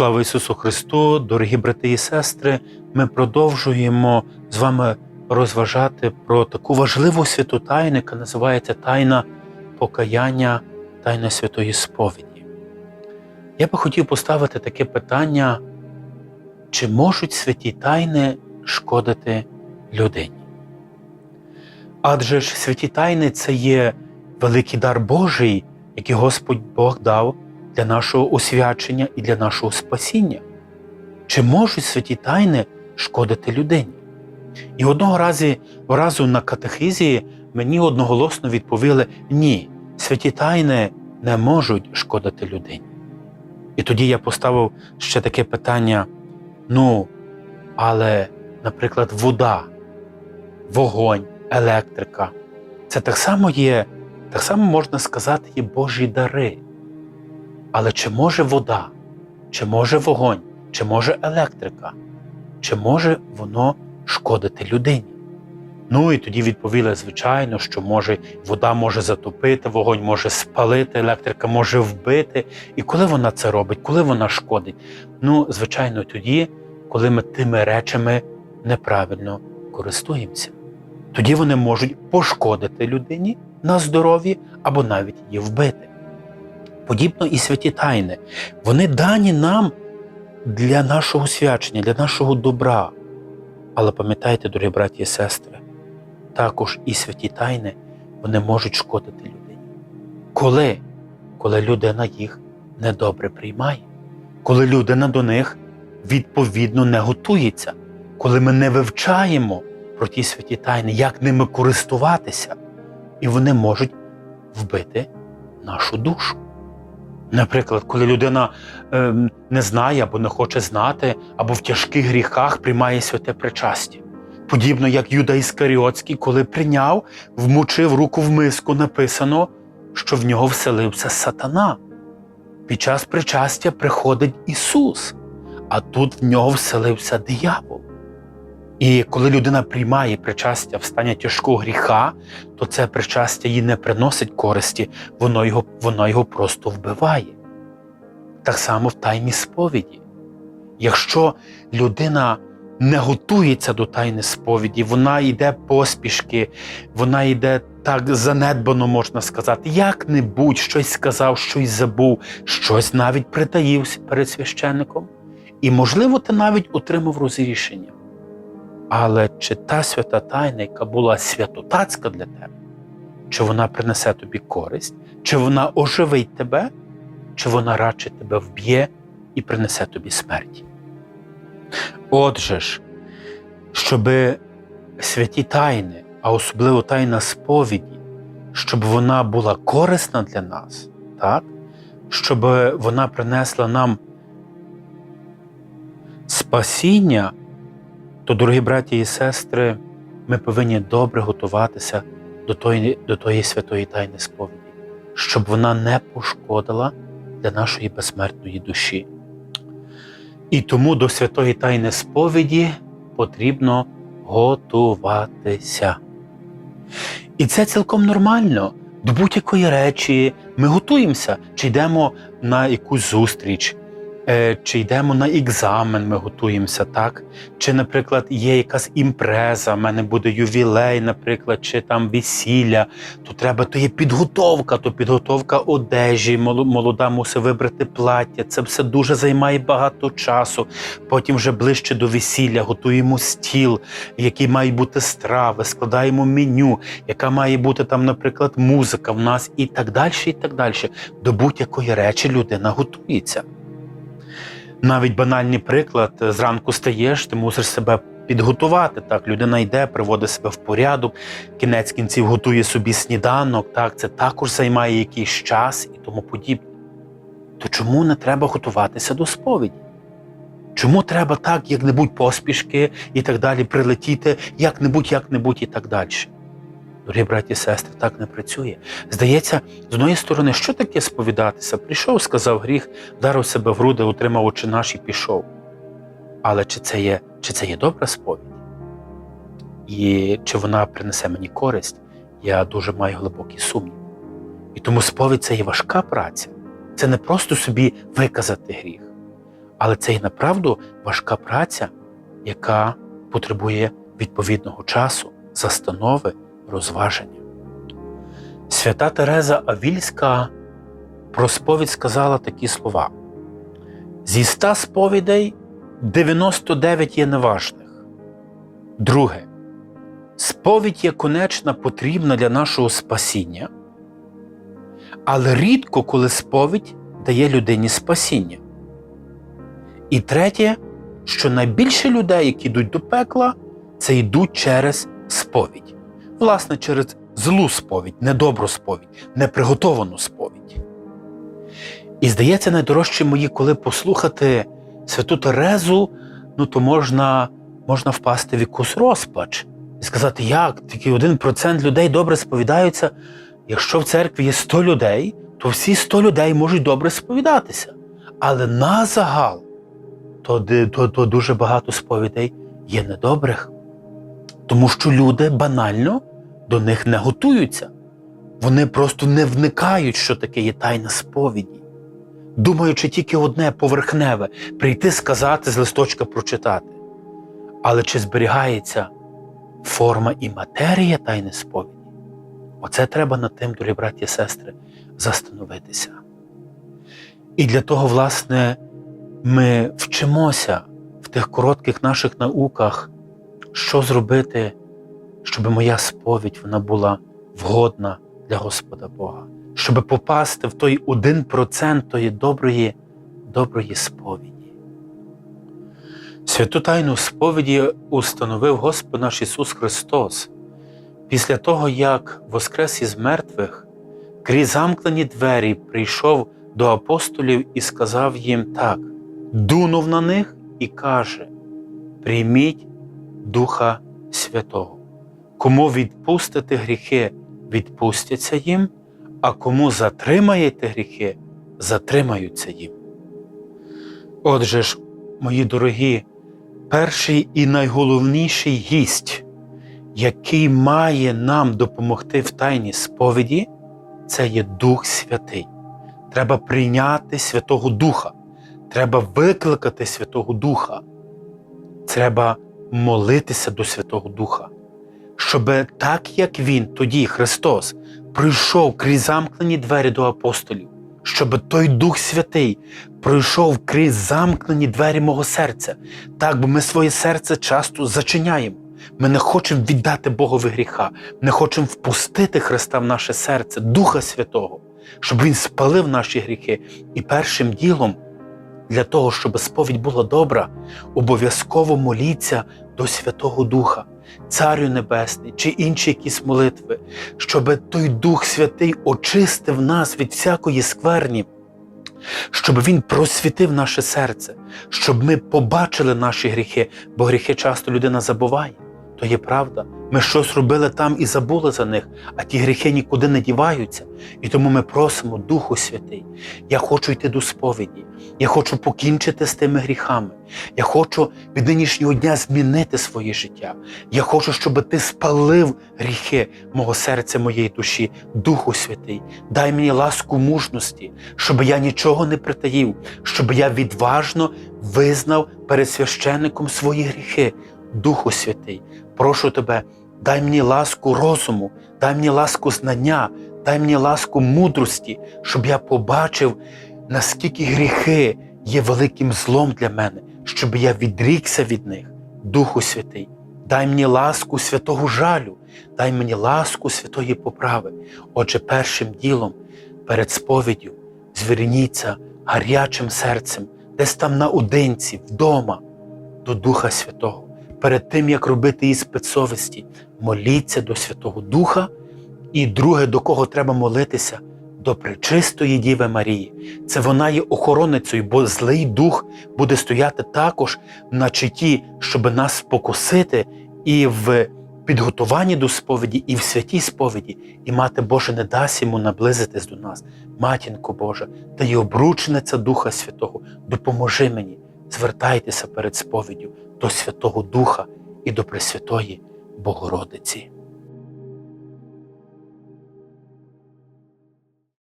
Слава Ісусу Христу, дорогі брати і сестри! Ми продовжуємо з вами розважати про таку важливу святу тайну, яка називається Тайна покаяння, Тайна Святої Сповіді. Я би хотів поставити таке питання, чи можуть святі тайни шкодити людині? Адже ж святі тайни це є великий дар Божий, який Господь Бог дав для нашого освячення і для нашого спасіння. Чи можуть святі тайни шкодити людині? І одного разу, разу на катехизі мені одноголосно відповіли: ні, святі тайни не можуть шкодити людині. І тоді я поставив ще таке питання: ну, але, наприклад, вода, вогонь, електрика це так само є, так само можна сказати, є Божі дари. Але чи може вода, чи може вогонь, чи може електрика, чи може воно шкодити людині? Ну і тоді відповіли, звичайно, що може вода може затопити, вогонь може спалити, електрика може вбити. І коли вона це робить, коли вона шкодить? Ну, звичайно, тоді, коли ми тими речами неправильно користуємося. Тоді вони можуть пошкодити людині на здоров'ї або навіть її вбити. Подібно і святі тайни. Вони дані нам для нашого свячення, для нашого добра. Але пам'ятайте, дорогі браті і сестри, також і святі тайни вони можуть шкодити людині. Коли? Коли людина їх недобре приймає, коли людина до них відповідно не готується, коли ми не вивчаємо про ті святі тайни, як ними користуватися, і вони можуть вбити нашу душу. Наприклад, коли людина е, не знає або не хоче знати, або в тяжких гріхах приймає святе причастя. Подібно як Юда Іскаріотський, коли прийняв, вмочив руку в миску, написано, що в нього вселився сатана. Під час причастя приходить Ісус, а тут в нього вселився диявол. І коли людина приймає причастя в стані тяжкого гріха, то це причастя їй не приносить користі, воно його, воно його просто вбиває. Так само в тайні сповіді. Якщо людина не готується до тайни сповіді, вона йде поспішки, вона йде так занедбано, можна сказати, як-небудь щось сказав, щось забув, щось навіть притаївся перед священником. І, можливо, ти навіть отримав розрішення. Але чи та свята тайна, яка була святотацька для тебе, чи вона принесе тобі користь, чи вона оживить тебе, чи вона радше тебе вб'є і принесе тобі смерть? Отже ж, щоб святі тайни, а особливо тайна сповіді, щоб вона була корисна для нас, так? щоб вона принесла нам спасіння то, дорогі браті і сестри, ми повинні добре готуватися до тої, до тої святої тайни сповіді, щоб вона не пошкодила для нашої безсмертної душі. І тому до святої тайни сповіді потрібно готуватися. І це цілком нормально. До будь-якої речі ми готуємося, чи йдемо на якусь зустріч, чи йдемо на екзамен, ми готуємося, так? Чи, наприклад, є якась імпреза, в мене буде ювілей, наприклад, чи там весілля, то треба, то є підготовка, то підготовка одежі, молода мусить вибрати плаття. Це все дуже займає багато часу. Потім вже ближче до весілля готуємо стіл, який має бути страви, складаємо меню, яка має бути там, наприклад, музика в нас і так далі, і так далі. До будь-якої речі людина готується. Навіть банальний приклад: зранку стаєш, ти мусиш себе підготувати. Так, людина йде, приводить себе в порядок, кінець кінців готує собі сніданок. Так, це також займає якийсь час і тому подібне. То чому не треба готуватися до сповіді? Чому треба так, як-небудь поспішки і так далі, прилетіти, як-небудь, як-небудь і так далі? Дорогі браті і сестри, так не працює. Здається, з однієї сторони, що таке сповідатися? Прийшов, сказав гріх, вдарив себе в груди, утримав очі наші пішов. Але чи це є чи це є добра сповідь? І чи вона принесе мені користь, я дуже маю глибокий сумнів. І тому сповідь це є важка праця. Це не просто собі виказати гріх. Але це і направду важка праця, яка потребує відповідного часу, застанови, розваження. Свята Тереза Авільська про сповідь сказала такі слова: зі ста сповідей 99 є неважних. Друге, сповідь є конечна потрібна для нашого спасіння, але рідко коли сповідь дає людині спасіння. І третє, що найбільше людей, які йдуть до пекла, це йдуть через сповідь. Власне, через злу сповідь, недобру сповідь, неприготовану сповідь. І здається, найдорожче мої, коли послухати святу Терезу, ну то можна, можна впасти в якусь розпач і сказати, як тільки один процент людей добре сповідаються. Якщо в церкві є 100 людей, то всі 100 людей можуть добре сповідатися. Але на загал, то, то, то дуже багато сповідей є недобрих. Тому що люди банально до них не готуються. Вони просто не вникають, що таке є тайна сповіді, думаючи тільки одне поверхневе прийти сказати з листочка прочитати. Але чи зберігається форма і матерія тайни сповіді? Оце треба над тим, дорогі браті і сестри, застановитися. І для того, власне, ми вчимося в тих коротких наших науках, що зробити, щоб моя сповідь вона була вгодна для Господа Бога, щоб попасти в той один процент тої доброї, доброї сповіді. Святу тайну сповіді установив Господь наш Ісус Христос після того, як воскрес із мертвих, крізь замкнені двері прийшов до апостолів і сказав їм так: дунув на них і каже: Прийміть Духа Святого. Кому відпустите гріхи, відпустяться їм, а кому затримаєте гріхи, затримаються їм. Отже ж, мої дорогі, перший і найголовніший гість, який має нам допомогти в тайній сповіді, це є Дух Святий. Треба прийняти Святого Духа, треба викликати Святого Духа, треба молитися до Святого Духа, щоб так як Він, тоді Христос, прийшов крізь замкнені двері до апостолів, щоб той Дух Святий пройшов крізь замкнені двері мого серця, так бо ми своє серце часто зачиняємо. Ми не хочемо віддати Богові гріха, не хочемо впустити Христа в наше серце, Духа Святого, щоб Він спалив наші гріхи. І першим ділом, для того, щоб сповідь була добра, обов'язково моліться до Святого Духа, Царю Небесний чи інші якісь молитви, щоб той Дух Святий очистив нас від всякої скверні. Щоб він просвітив наше серце, щоб ми побачили наші гріхи, бо гріхи часто людина забуває. То є правда. Ми щось робили там і забули за них, а ті гріхи нікуди не діваються. І тому ми просимо Духу Святий. Я хочу йти до сповіді. Я хочу покінчити з тими гріхами. Я хочу від нинішнього дня змінити своє життя. Я хочу, щоб ти спалив гріхи мого серця, моєї душі, Духу Святий. Дай мені ласку мужності, щоб я нічого не притаїв, щоб я відважно визнав перед священником свої гріхи. Духу Святий, прошу тебе, дай мені ласку розуму, дай мені ласку знання, дай мені ласку мудрості, щоб я побачив, наскільки гріхи є великим злом для мене, щоб я відрікся від них. Духу Святий, дай мені ласку святого жалю, дай мені ласку святої поправи. Отже, першим ділом перед сповіддю зверніться гарячим серцем, десь там наодинці, вдома, до Духа Святого перед тим, як робити іспит совісті, моліться до Святого Духа, і друге, до кого треба молитися, до пречистої Діви Марії. Це вона є охороницею, бо злий дух буде стояти також на читі, щоб нас спокусити і в підготуванні до сповіді, і в святій сповіді, і мати Боже не дасть йому наблизитись до нас. Матінко Божа, та й обручниця Духа Святого, допоможи мені, звертайтеся перед сповіддю до Святого Духа і до Пресвятої Богородиці.